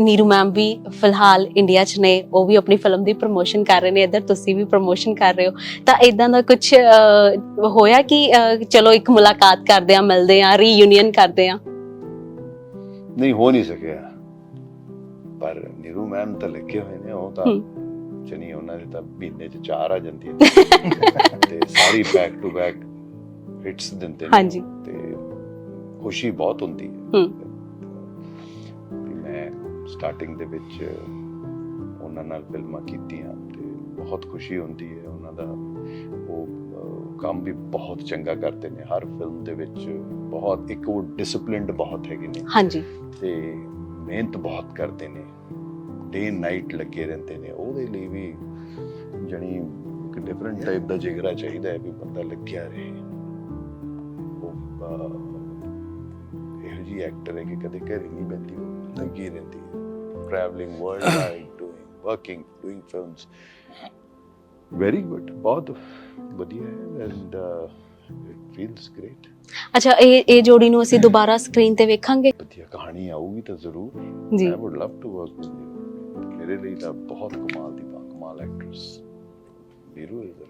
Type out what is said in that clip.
Neeru ma'am ਵੀ ਫਿਲਹਾਲ India 'ਚ ਨੇ ਉਹ ਵੀ ਆਪਣੀ ਫਿਲਮ ਦੀ ਪ੍ਰੋਮੋਸ਼ਨ ਕਰ ਰਹੇ ਨੇ ਇੱਧਰ ਤੁਸੀਂ ਵੀ ਪ੍ਰੋਮੋਸ਼ਨ ਕਰ ਰਹੇ ਹੋ। ਤਾਂ ਇਦਾਂ ਦਾ ਕੁਝ ਹੋਇਆ ਕਿ ਚਲੋ ਇੱਕ ਮੁਲਾਕਾਤ ਕਰਦੇ ਆ ਮਿਲਦੇ ਆ ਰੀਯੂਨੀਅਨ ਕਰਦੇ ਆ ਨਹੀਂ ਹੋ ਨਹੀਂ ਸਕਿਆ। ਪਰ ਨੀਰੂ ਮੈਮ ਤਾਂ ਲੱਗੇ ਹੋਏ ਨੇ ਉਹ ਤਾਂ ਚਨੀ ਉਹਨਾਂ ਦੇ ਤਾਂ ਮਹੀਨੇ ਚ ਚਾਰ ਆ ਜਾਂਦੀ ਹੈ। ਤੇ ਸਾਰੀ ਬੈਕ ਟੂ ਬੈਕ ਹਿੱਟਸ ਦਿੰਦੇ ਨੇ। ਹਾਂਜੀ। ਤੇ ਖੁਸ਼ੀ ਬਹੁਤ ਹੁੰਦੀ ਹੈ। ਸਟਾਰਟਿੰਗ ਦੇ ਵਿੱਚ ਉਹਨਾਂ ਨਾਲ ਫਿਲਮਾਂ ਕੀਤੀਆਂ ਤੇ ਬਹੁਤ ਖੁਸ਼ੀ ਹੁੰਦੀ ਹੈ ਉਹਨਾਂ ਦਾ। ਉਹ ਕੰਮ ਵੀ ਬਹੁਤ ਚੰਗਾ ਕਰਦੇ ਨੇ। ਹਰ ਫਿਲਮ ਦੇ ਵਿੱਚ ਬਹੁਤ ਇੱਕ ਉਹ ਡਿਸਪਲਿਨਡ ਬਹੁਤ ਹੈਗੇ ਨੇ। ਹਾਂਜੀ। ਤੇ ਮਿਹਨਤ ਬਹੁਤ ਕਰਦੇ ਨੇ। ਡੇ ਨਾਈਟ ਲੱਗੇ ਰਹਿੰਦੇ ਨੇ। ਉਹਦੇ ਲਈ ਵੀ ਜਣੀ ਇੱਕ ਡਿਫਰੈਂਟ ਟਾਈਪ ਦਾ ਜਿਗਰਾ ਚਾਹੀਦਾ ਹੈ ਵੀ ਬੰਦਾ ਲੱਗਿਆ ਰਹੇ। ਉਹ ਇਹੋ ਜੀ ਐਕਟਰ ਹੈ ਕਿ ਕਦੇ ਘਰ ਨਹੀਂ ਬੈਠੀ ਉਹ ਲੱਗੀ ਰਹਿੰਦੀ ਹੈ। World wide doing working doing films very good ਬਹੁਤ ਵਧੀਆ ਹੈ ਐਂਡ ਇਟ ਫੀਲਸ ਗ੍ਰੇਟ ਅੱਛਾ ਇਹ ਇਹ ਜੋੜੀ ਨੂੰ ਅਸੀਂ ਦੁਬਾਰਾ ਸਕਰੀਨ ਤੇ ਵੇਖਾਂਗੇ? ਵਧੀਆ ਕਹਾਣੀ ਆਊਗੀ ਤਾਂ ਜ਼ਰੂਰ। ਜੀ। I would love to work with you. ਮੇਰੇ ਲਈ ਤਾਂ ਬਹੁਤ ਕਮਾਲ ਦੀ ਕਮਾਲ ਐਕਟਰਸ ਵੀਰੂ ਇਜ਼ ਅ